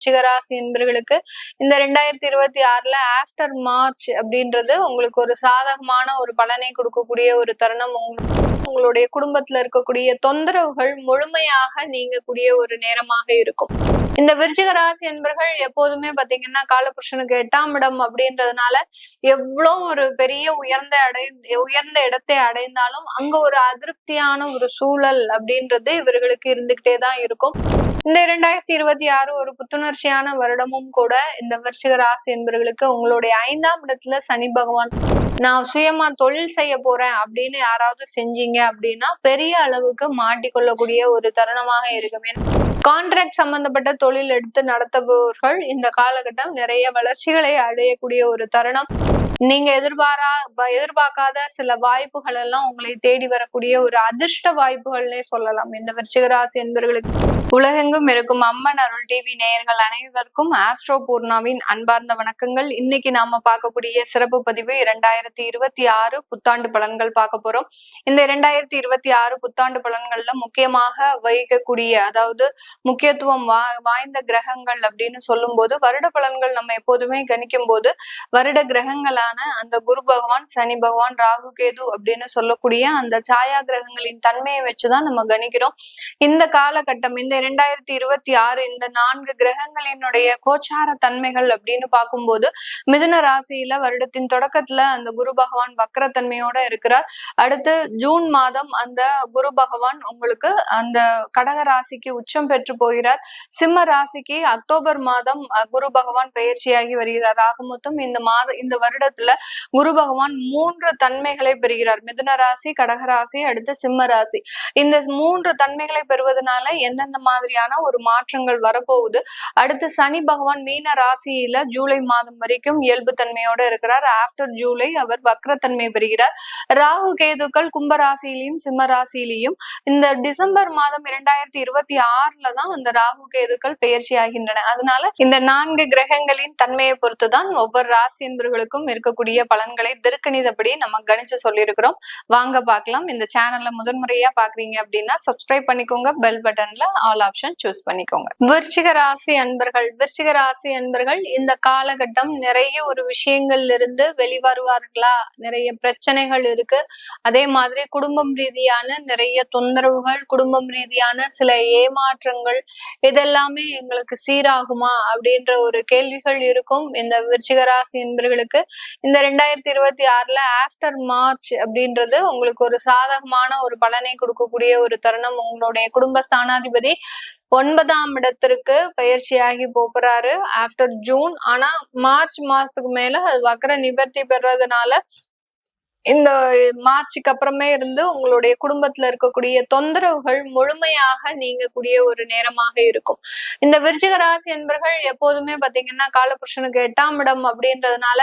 விருச்சிகராசி என்பர்களுக்கு இந்த ரெண்டாயிரத்தி இருபத்தி ஆறுல ஆஃப்டர் மார்ச் அப்படின்றது உங்களுக்கு ஒரு சாதகமான ஒரு பலனை கொடுக்கக்கூடிய ஒரு தருணம். உங்களுடைய குடும்பத்துல இருக்கக்கூடிய தொந்தரவுகள் முழுமையாக நீங்கக்கூடிய ஒரு நேரமாக இருக்கும். இந்த விருச்சிக ராசி என்பர்கள் எப்போதுமே பாத்தீங்கன்னா காலபுருஷனுக்கு எட்டாம் இடம் அப்படின்றதுனால எவ்வளோ ஒரு பெரிய உயர்ந்த அடை உயர்ந்த இடத்தை அடைந்தாலும் அங்க ஒரு அதிருப்தியான ஒரு சூழல் அப்படின்றது இவர்களுக்கு இருந்துகிட்டே தான் இருக்கும். இந்த இரண்டாயிரத்தி இருபத்தி ஆறு ஒரு புத்துணர்ச்சியான வருடமும் கூட இந்த விருச்சிக ராசி என்பவர்களுக்கு உங்களுடைய ஐந்தாம் இடத்துல சனி பகவான் நான் சுயமா தொழில் செய்ய போறேன் அப்படின்னு யாராவது செஞ்சீங்க அப்படின்னா பெரிய அளவுக்கு மாட்டிக்கொள்ளக்கூடிய ஒரு தருணமாக இருக்குமே. கான்ட்ராக்ட் சம்பந்தப்பட்ட தொழில் எடுத்து நடத்துபவர்கள் இந்த காலகட்டம் நிறைய வளர்ச்சிகளை அடையக்கூடிய ஒரு தருணம். நீங்க எதிர்பாரா எதிர்பார்க்காத சில வாய்ப்புகள் எல்லாம் உங்களை தேடி வரக்கூடிய ஒரு அதிர்ஷ்ட வாய்ப்புகள்னே சொல்லலாம். இந்த விருச்சிகராசி என்பவர்களுக்கு உலகெங்கும் இருக்கும் அம்மன் அருள் டிவி நேயர்கள் அனைவருக்கும் ஆஸ்ட்ரோ பூர்ணாவின் அன்பார்ந்த வணக்கங்கள். இன்னைக்கு நாம பார்க்கக்கூடிய சிறப்பு பதிவு இரண்டாயிரத்தி இருபத்தி ஆறு புத்தாண்டு பலன்கள் பார்க்க போறோம். இந்த இரண்டாயிரத்தி இருபத்தி ஆறு புத்தாண்டு பலன்கள்ல முக்கியமாக வகிக்கக்கூடிய அதாவது முக்கியத்துவம் வா வாய்ந்த கிரகங்கள் அப்படின்னு சொல்லும் போது வருட பலன்கள் நம்ம எப்போதுமே கணிக்கும் போது வருட கிரகங்களான அந்த குரு பகவான் சனி பகவான் ராகு கேது அப்படின்னு சொல்லக்கூடிய அந்த சாயா கிரகங்களின் தன்மையை வச்சுதான் நம்ம கணிக்கிறோம். இந்த காலகட்டம் இந்த இரண்டாயிரத்தி இருபத்தி ஆறு இந்த நான்கு கிரகங்களினுடைய கோச்சார தன்மைகள் அப்படின்னு பார்க்கும்போது மிதுன ராசியில வருடத்தின் தொடக்கத்துல அந்த குரு பகவான் வக்கரத்தன்மையோட இருக்கிறார். அடுத்து ஜூன் மாதம் அந்த குரு பகவான் உங்களுக்கு அந்த கடக ராசிக்கு உச்சம் பெற்று போகிறார். சிம்ம ராசிக்கு அக்டோபர் மாதம் குரு பகவான் பயிற்சியாகி வருகிறார். ஆக மொத்தம் இந்த மாத இந்த வருடத்துல குரு பகவான் மூன்று தன்மைகளை பெறுகிறார். மிதுன ராசி கடகராசி அடுத்து சிம்ம ராசி. இந்த மூன்று தன்மைகளை பெறுவதனால எந்தெந்த மாதிரியான ஒரு மாற்றங்கள் வரப்போகுது. அடுத்து சனி பகவான் மீன ராசியில ஜூலை மாதம் வரைக்கும் இயல்பு தன்மையோட இருக்கிறார். ஆப்டர் ஜூலை அவர் வக்ரத்தன்மை பெறுகிறார். ராகு கேதுக்கள் கும்ப ராசியிலையும் சிம்ம இந்த டிசம்பர் மாதம் இரண்டாயிரத்தி இருபத்தி ஆறுல தான் அந்த ராகு கேதுக்கள் பயிற்சி ஆகின்றன. அதனால இந்த நான்கு கிரகங்களின் தன்மையை பொறுத்துதான் ஒவ்வொரு ராசி என்பவர்களுக்கும் இருக்கக்கூடிய பலன்களை திருக்கணிதப்படி நம்ம கணிச்சு சொல்லியிருக்கிறோம். வாங்க பார்க்கலாம். இந்த சேனல்ல முதன்முறையா பாக்குறீங்க அப்படின்னா சப்ஸ்கிரைப் பண்ணிக்கோங்க. பெல் பட்டன்ல ஆல் ஆப்ஷன் சூஸ் பண்ணிக்கோங்க. விருச்சிக ராசி அன்பர்கள் விருச்சிக ராசி அன்பர்கள் இந்த காலகட்டம் நிறைய ஒரு விஷயங்கள்ல இருந்து வெளிவருவார்களா? நிறைய பிரச்சனைகள் இருக்கு. அதே மாதிரி குடும்பம் ரீதியான நிறைய தொந்தரவுகள் குடும்பம் ரீதியான சில ஏமாற்றங்கள் இதெல்லாமே எங்களுக்கு சீராகுமா? அப்படின்ற ஒரு கேள்விகள் இருக்கும். இந்த விருச்சிக ராசி என்பர்களுக்கு இந்த ரெண்டாயிரத்தி இருபத்தி ஆறுல ஆஃப்டர் மார்ச் அப்படின்றது உங்களுக்கு ஒரு சாதகமான ஒரு பலனை கொடுக்கக்கூடிய ஒரு தருணம். உங்களுடைய குடும்ப ஸ்தானாதிபதி ஒன்பதாம் இடத்திற்கு பயிற்சியாகி போகிறாரு ஆஃப்டர் ஜூன் ஆனா மார்ச் மாசத்துக்கு மேல அது வக்கர நிவர்த்தி பெறதுனால இந்த மார்ச்சுக்கு அப்புறமே இருந்து உங்களுடைய குடும்பத்துல இருக்கக்கூடிய தொந்தரவுகள் முழுமையாக நீங்கக்கூடிய ஒரு நேரமாக இருக்கும். இந்த விருச்சிக ராசி என்பர்கள் எப்போதுமே பாத்தீங்கன்னா காலபுருஷனுக்கு எட்டாம் இடம் அப்படின்றதுனால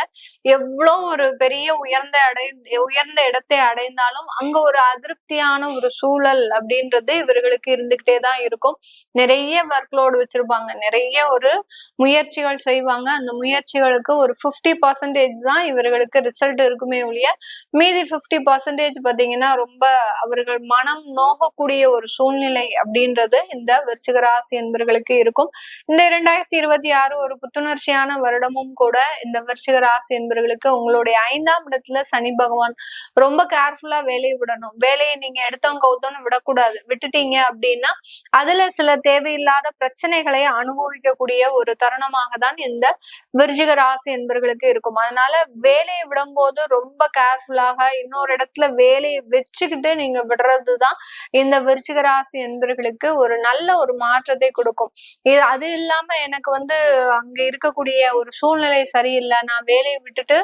எவ்வளோ ஒரு பெரிய உயர்ந்த அடை உயர்ந்த இடத்தை அடைந்தாலும் அங்க ஒரு அதிருப்தியான ஒரு சூழல் அப்படின்றது இவர்களுக்கு இருந்துகிட்டே தான் இருக்கும். நிறைய ஒர்க்லோடு வச்சிருப்பாங்க. நிறைய ஒரு முயற்சிகள் செய்வாங்க. அந்த முயற்சிகளுக்கு ஒரு ஃபிஃப்டி பர்சன்டேஜ் தான் இவர்களுக்கு ரிசல்ட் இருக்குமே ஒழிய மீதி ஃபிஃப்டி பர்சன்டேஜ் பார்த்தீங்கன்னா ரொம்ப அவர்கள் மனம் நோகக்கூடிய ஒரு சூழ்நிலை அப்படின்றது இந்த விருச்சிக ராசி என்பவர்களுக்கு இருக்கும். இந்த இரண்டாயிரத்தி இருபத்தி ஆறு ஒரு புத்துணர்ச்சியான வருடமும் கூட இந்த விருச்சிக ராசி என்பவர்களுக்கு உங்களுடைய ஐந்தாம் இடத்துல சனி பகவான் ரொம்ப கேர்ஃபுல்லா வேலையை விடணும். வேலையை நீங்க எடுத்தவங்க கவுத்தோன்னு விடக்கூடாது. விட்டுட்டீங்க அப்படின்னா அதுல சில தேவையில்லாத பிரச்சனைகளை அனுபவிக்கக்கூடிய ஒரு தருணமாக தான் இந்த விருச்சிக ராசி என்பவர்களுக்கு இருக்கும். அதனால வேலையை விடும்போது ரொம்ப கேர்ஃபுல்லா பதிலாக இன்னொரு இடத்துல வேலையை வச்சுக்கிட்டு நீங்க விடுறதுதான் இந்த விருச்சிக ராசி என்பர்களுக்கு ஒரு நல்ல ஒரு மாற்றத்தை கொடுக்கும். இது அது இல்லாம எனக்கு வந்து அங்க இருக்கக்கூடிய ஒரு சூழ்நிலை சரியில்லை. நான் வேலையை விட்டுட்டு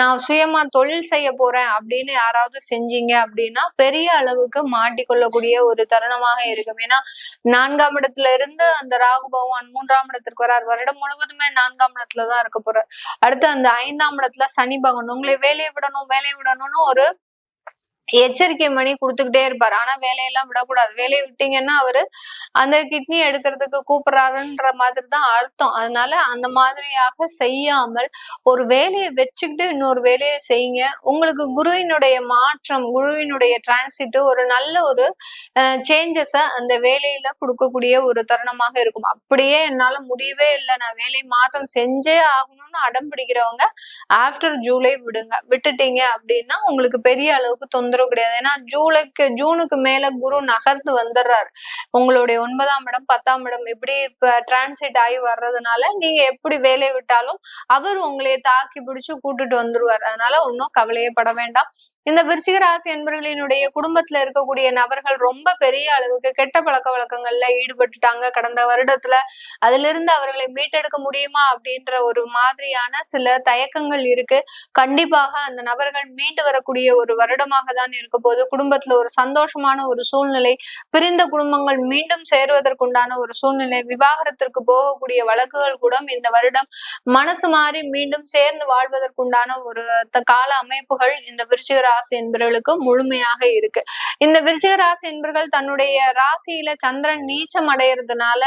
நான் சுயமா தொழில் செய்ய போறேன் அப்படின்னு யாராவது செஞ்சீங்க அப்படின்னா பெரிய அளவுக்கு மாட்டிக்கொள்ளக்கூடிய ஒரு தருணமாக இருக்கும். ஏன்னா நான்காம் இடத்துல இருந்து அந்த ராகு பகவான் மூன்றாம் இடத்திற்கு வரார். வருடம் முழுவதுமே நான்காம் இடத்துலதான் இருக்க போறார். அடுத்து அந்த ஐந்தாம் இடத்துல சனி பகவான் உங்களை வேலையை விடணும் வேலையை விடணும் பண்ணணும்னு ஒரு எச்சரிக்கை மணி கொடுத்துக்கிட்டே இருப்பாரு. ஆனா வேலையெல்லாம் விடக்கூடாது. வேலையை விட்டீங்கன்னா அவரு அந்த கிட்னி எடுக்கிறதுக்கு கூப்பிடுறாருன்ற மாதிரி தான் அர்த்தம். அதனால அந்த மாதிரியாக செய்யாமல் ஒரு வேலையை வச்சுக்கிட்டு இன்னொரு வேலையை செய்யுங்க. உங்களுக்கு குருவினுடைய மாற்றம் குருவினுடைய டிரான்சிட் ஒரு நல்ல ஒரு சேஞ்சஸ அந்த வேலையில கொடுக்கக்கூடிய ஒரு தருணமாக இருக்கும். அப்படியே என்னால முடியவே இல்லை. நான் வேலை மாற்றம் செஞ்சே ஆகணும்னு அடம் பிடிக்கிறவங்க ஆஃப்டர் ஜூலை விடுங்க. விட்டுட்டீங்க அப்படின்னா உங்களுக்கு பெரிய அளவுக்கு தொந்தரவு கிடையாது. ஏன்னா ஜூலைக்கு ஜூனுக்கு மேல குரு நகர்ந்து வந்துடுறாரு உங்களுடைய ஒன்பதாம் இடம் பத்தாம் இடம் இப்படி இப்ப டிரான்சிட் ஆகி வர்றதுனால நீங்க எப்படி வேலையை விட்டாலும் அவர் உங்களைய தாக்கி பிடிச்சு கூட்டிட்டு வந்துருவார். அதனால ஒன்றும் கவலையே பட வேண்டாம். இந்த விருச்சிக ராசி என்பர்களினுடைய குடும்பத்துல இருக்கக்கூடிய நபர்கள் ரொம்ப பெரிய அளவுக்கு கெட்ட பழக்க வழக்கங்கள்ல ஈடுபட்டுட்டாங்க. கடந்த வருடத்துல அதுல இருந்து அவர்களை மீட்டெடுக்க முடியுமா அப்படின்ற ஒரு மாதிரியான சில தயக்கங்கள் இருக்கு. கண்டிப்பாக அந்த நபர்கள் மீண்டு வரக்கூடிய ஒரு வருடமாக தான் இருக்க போது குடும்பத்துல ஒரு சந்தோஷமான ஒரு சூழ்நிலை பிரிந்த குடும்பங்கள் மீண்டும் சேருவதற்குண்டான ஒரு சூழ்நிலை விவாகரத்திற்கு போகக்கூடிய வழக்குகள் கூட இந்த வருடம் மனசு மாறி மீண்டும் சேர்ந்து வாழ்வதற்குண்டான ஒரு கால அமைப்புகள் இந்த விருச்சிக ராசி என்பவர்களுக்கு முழுமையாக இருக்கு. இந்த விருச்சிக ராசி என்பர்கள் தன்னுடைய ராசியில சந்திரன் நீச்சம் அடையிறதுனால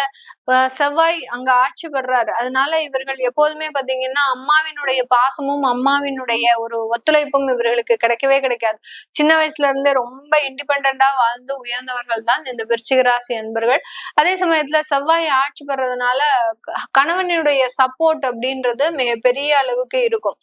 செவ்வாய் அங்க ஆட்சி பெறாரு. அதனால இவர்கள் எப்போதுமே பாத்தீங்கன்னா அம்மாவினுடைய பாசமும் அம்மாவினுடைய ஒரு ஒத்துழைப்பும் இவர்களுக்கு கிடைக்கவே கிடைக்காது. சின்ன வயசுல இருந்தே ரொம்ப இண்டிபெண்டா வாழ்ந்து உயர்ந்தவர்கள் தான் இந்த விருச்சிக ராசி என்பர்கள். அதே சமயத்துல செவ்வாய் ஆட்சி பெறதுனால கணவனுடைய சப்போர்ட் அப்படின்றது மிக பெரிய அளவுக்கு இருக்கும்.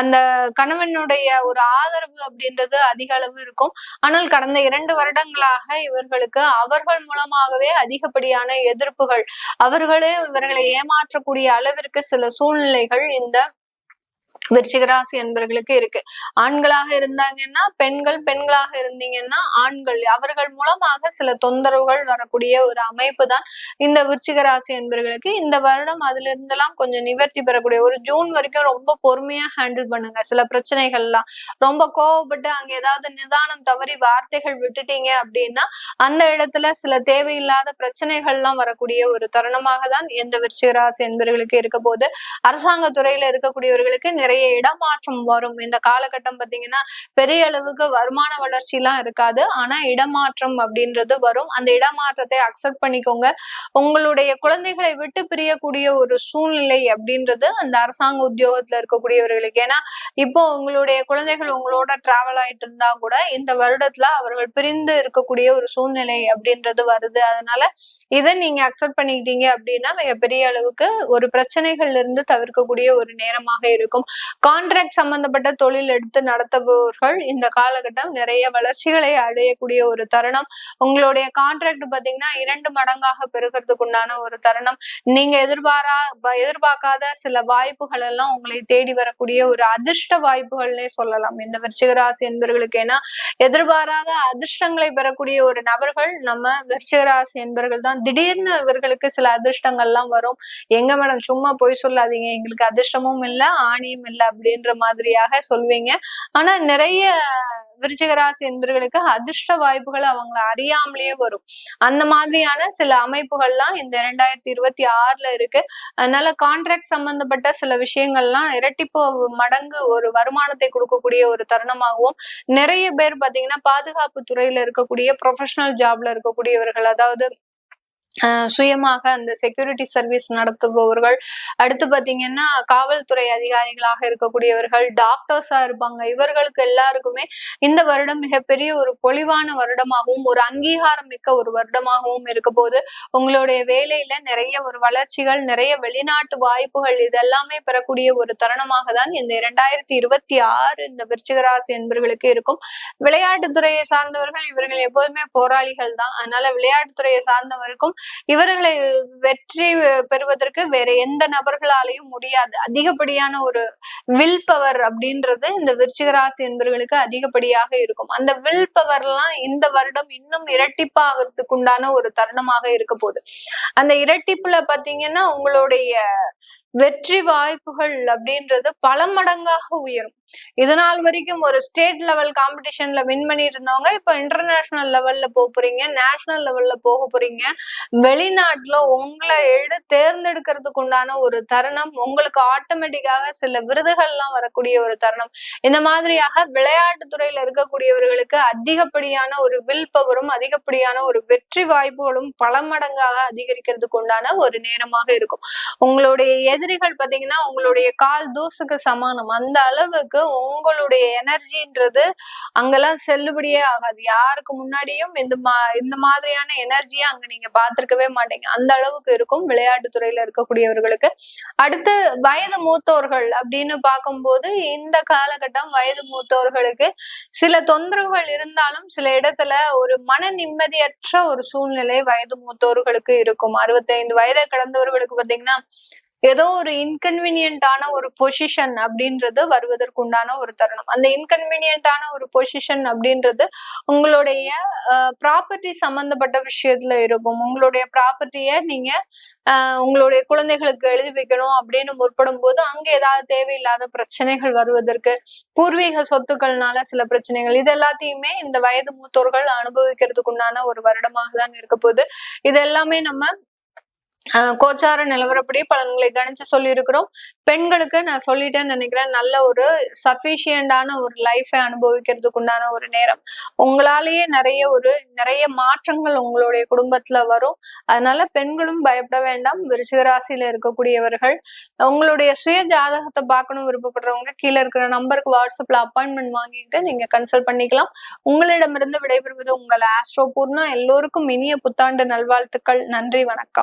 அந்த கணவனுடைய ஒரு ஆதரவு அப்படி அப்படின்றது அதிக அளவு இருக்கும். ஆனால் கடந்த இரண்டு வருடங்களாக இவர்களுக்கு அவர்கள் மூலமாகவே அதிகப்படியான எதிர்ப்புகள் அவர்களே இவர்களை ஏமாற்றக்கூடிய அளவிற்கு சில சூழ்நிலைகள் இந்த விருச்சிகராசி என்பர்களுக்கு இருக்கு. ஆண்களாக இருந்தாங்கன்னா பெண்கள் பெண்களாக இருந்தீங்கன்னா ஆண்கள் அவர்கள் மூலமாக சில தொந்தரவுகள் வரக்கூடிய ஒரு அமைப்பு தான் இந்த விருச்சிகராசி என்பர்களுக்கு இந்த வருடம் அதுல இருந்தெல்லாம் கொஞ்சம் நிவர்த்தி பெறக்கூடிய ஒரு ஜூன் வரைக்கும் ரொம்ப பொறுமையா ஹேண்டில் பண்ணுங்க. சில பிரச்சனைகள்லாம் ரொம்ப கோவப்பட்டு அங்க ஏதாவது நிதானம் தவறி வார்த்தைகள் விட்டுட்டீங்க அப்படின்னா அந்த இடத்துல சில தேவையில்லாத பிரச்சனைகள்லாம் வரக்கூடிய ஒரு தருணமாக தான் இந்த விருச்சிகராசி என்பர்களுக்கு இருக்க போது அரசாங்க துறையில இருக்கக்கூடியவர்களுக்கு நிறைய நிறைய இடமாற்றம் வரும். இந்த காலகட்டம் பாத்தீங்கன்னா பெரிய அளவுக்கு வருமான வளர்ச்சி எல்லாம் இருக்காது. ஆனா இடமாற்றம் அப்படின்றது வரும். அந்த இடமாற்றத்தை அக்செப்ட் பண்ணிக்கோங்க. உங்களுடைய குழந்தைகளை விட்டு பிரியக்கூடிய ஒரு சூழ்நிலை அப்படின்றது அந்த அரசாங்க உத்தியோகத்துல இருக்கக்கூடியவர்களுக்கு. ஏன்னா இப்போ உங்களுடைய குழந்தைகள் உங்களோட டிராவல் ஆயிட்டு இருந்தா கூட இந்த வருடத்துல அவர்கள் பிரிந்து இருக்கக்கூடிய ஒரு சூழ்நிலை அப்படின்றது வருது. அதனால இதை நீங்க அக்செப்ட் பண்ணிக்கிட்டீங்க அப்படின்னா மிகப்பெரிய அளவுக்கு ஒரு பிரச்சனைகள்ல இருந்து தவிர்க்கக்கூடிய ஒரு நேரமாக இருக்கும். கான்ட்ராக்ட் சம்பந்தப்பட்ட தொழில் எடுத்து நடத்துபவர்கள் இந்த காலகட்டம் நிறைய வளர்ச்சிகளை அடையக்கூடிய ஒரு தருணம். உங்களுடைய கான்ட்ராக்ட் பாத்தீங்கன்னா இரண்டு மடங்காக பெருகிறதுக்கு உண்டான ஒரு தருணம். நீங்க எதிர்பாரா எதிர்பார்க்காத சில வாய்ப்புகள் எல்லாம் உங்களை தேடி வரக்கூடிய ஒரு அதிர்ஷ்ட வாய்ப்புகள்னே சொல்லலாம். இந்த விருச்சிகராசி என்பவர்களுக்கு ஏன்னா எதிர்பாராத அதிர்ஷ்டங்களை பெறக்கூடிய ஒரு நபர்கள் நம்ம விருச்சிகராசி என்பவர்கள் தான். திடீர்னு இவர்களுக்கு சில அதிர்ஷ்டங்கள்லாம் வரும். எங்க மேடம் சும்மா போய் சொல்லாதீங்க. எங்களுக்கு அதிர்ஷ்டமும் இல்லை ஆணியும் இல்லை. அப்படின்ற மாதிரியாக சொல்வீங்க. ஆனா நிறைய விருச்சிகராசி என்பர்களுக்கு அதிர்ஷ்ட வாய்ப்புகள் அவங்களை அறியாமலேயே வரும். அந்த மாதிரியான சில அமைப்புகள்லாம் இந்த இரண்டாயிரத்தி இருபத்தி ஆறுல இருக்கு. அதனால கான்ட்ராக்ட் சம்பந்தப்பட்ட சில விஷயங்கள்லாம் இரட்டிப்பு மடங்கு ஒரு வருமானத்தை கொடுக்கக்கூடிய ஒரு தருணமாகவும் நிறைய பேர் பாத்தீங்கன்னா பாதுகாப்பு துறையில இருக்கக்கூடிய ப்ரொஃபஷனல் ஜாப்ல இருக்கக்கூடியவர்கள் அதாவது சுயமாக அந்த செக்யூரிட்டி சர்வீஸ் நடத்துபவர்கள். அடுத்து பாத்தீங்கன்னா காவல்துறை அதிகாரிகளாக இருக்கக்கூடியவர்கள் டாக்டர்ஸா இருப்பாங்க. இவர்களுக்கு எல்லாருக்குமே இந்த வருடம் மிகப்பெரிய ஒரு பொலிவான வருடமாகவும் ஒரு அங்கீகாரம் மிக்க ஒரு வருடமாகவும் இருக்க போது உங்களுடைய வேலையில நிறைய ஒரு வளர்ச்சிகள் நிறைய வெளிநாட்டு வாய்ப்புகள் இதெல்லாமே பெறக்கூடிய ஒரு தருணமாக தான் இந்த இரண்டாயிரத்தி இருபத்தி ஆறு இந்த விருச்சிகராசி என்பவர்களுக்கு இருக்கும். விளையாட்டுத்துறையை சார்ந்தவர்கள் இவர்கள் எப்போதுமே போராளிகள் தான். அதனால விளையாட்டுத்துறையை சார்ந்தவருக்கும் இவர்களை வெற்றி பெறுவதற்கு வேற எந்த நபர்களாலையும் முடியாது. அதிகப்படியான ஒரு வில் பவர் அப்படின்றது இந்த விருச்சிகராசி என்பவர்களுக்கு அதிகப்படியாக இருக்கும். அந்த வில் பவர் எல்லாம் இந்த வருடம் இன்னும் இரட்டிப்பாகிறதுக்கு உண்டான ஒரு தருணமாக இருக்க போகுது. அந்த இரட்டிப்புல பாத்தீங்கன்னா உங்களுடைய வெற்றி வாய்ப்புகள் அப்படின்றது பல மடங்காக உயரும். இது நாள் வரைக்கும் ஒரு ஸ்டேட் லெவல் காம்படிஷன்ல வின் பண்ணி இருந்தவங்க இப்ப இன்டர்நேஷனல் லெவல்ல போக போறீங்க நேஷனல் லெவல்ல போக போறீங்க. வெளிநாட்டுல உங்களை எழு தேர்ந்தெடுக்கிறதுக்கு உண்டான ஒரு தருணம் உங்களுக்கு ஆட்டோமேட்டிக்காக சில விருதுகள்லாம் வரக்கூடிய ஒரு தருணம். இந்த மாதிரியாக விளையாட்டு துறையில இருக்கக்கூடியவர்களுக்கு அதிகப்படியான ஒரு வில் பவரும் அதிகப்படியான ஒரு வெற்றி வாய்ப்புகளும் பல மடங்காக அதிகரிக்கிறதுக்கு உண்டான ஒரு நேரமாக இருக்கும். உங்களுடைய எதிரிகள் பாத்தீங்கன்னா உங்களுடைய கால் தூசுக்கு சமானம். அந்த அளவுக்கு உங்களுடைய எனர்ஜின்றது அங்கெல்லாம் செல்லுபடியே ஆகாது. யாருக்கு முன்னாடியும் இந்த மா இந்த மாதிரியான எனர்ஜியை அங்க நீங்க பார்த்திருக்கவே மாட்டீங்க. அந்த அளவுக்கு இருக்கும் விளையாட்டு துறையில இருக்கக்கூடியவர்களுக்கு. அடுத்து வயது மூத்தோர்கள் அப்படின்னு பார்க்கும்போது இந்த காலகட்டம் வயது மூத்தோர்களுக்கு சில தொந்தரவுகள் இருந்தாலும் சில இடத்துல ஒரு மன நிம்மதியற்ற ஒரு சூழ்நிலை வயது மூத்தோர்களுக்கு இருக்கும். அறுபத்தைந்து வயதை கடந்தவர்களுக்கு பாத்தீங்கன்னா ஏதோ ஒரு இன்கன்வீனியன்டான ஒரு பொசிஷன் அப்படின்றது வருவதற்கு உண்டான ஒரு தருணம். அந்த இன்கன்வீனியன்டான ஒரு பொசிஷன் அப்படின்றது உங்களுடைய ப்ராப்பர்ட்டி சம்பந்தப்பட்ட விஷயத்துல இருக்கும். உங்களுடைய ப்ராப்பர்ட்டியை நீங்க உங்களுடைய குழந்தைகளுக்கு எழுதி வைக்கணும் அப்படின்னு முற்படும் போது அங்க ஏதாவது தேவையில்லாத பிரச்சனைகள் வருவதற்கு பூர்வீக சொத்துக்கள்னால சில பிரச்சனைகள் இது எல்லாத்தையுமே இந்த வயது மூத்தோர்கள் அனுபவிக்கிறதுக்கு உண்டான ஒரு வருடமாக தான் இருக்க போகுது. இது எல்லாமே நம்ம கோச்சார நிலவரப்படி பலன்களை கணிச்சு சொல்லியிருக்கிறோம். பெண்களுக்கு நான் சொல்லிட்டேன்னு நினைக்கிறேன் நல்ல ஒரு சஃபிஷியண்டான ஒரு லைஃபை அனுபவிக்கிறதுக்கு உண்டான ஒரு நேரம். உங்களாலேயே நிறைய ஒரு நிறைய மாற்றங்கள் உங்களுடைய குடும்பத்துல வரும். அதனால பெண்களும் பயப்பட வேண்டாம். விருச்சிக ராசியில இருக்கக்கூடியவர்கள் உங்களுடைய சுய ஜாதகத்தை பார்க்கணும் விருப்பப்படுறவங்க கீழே இருக்கிற நம்பருக்கு வாட்ஸ்அப்ல அப்பாயின்மெண்ட் வாங்கிட்டு நீங்க கன்சல்ட் பண்ணிக்கலாம். உங்களிடமிருந்து விடைபெறுவது உங்கள் ஆஸ்ட்ரோ பூர்ணா எல்லோருக்கும் இனிய புத்தாண்டு நல்வாழ்த்துக்கள். நன்றி வணக்கம்.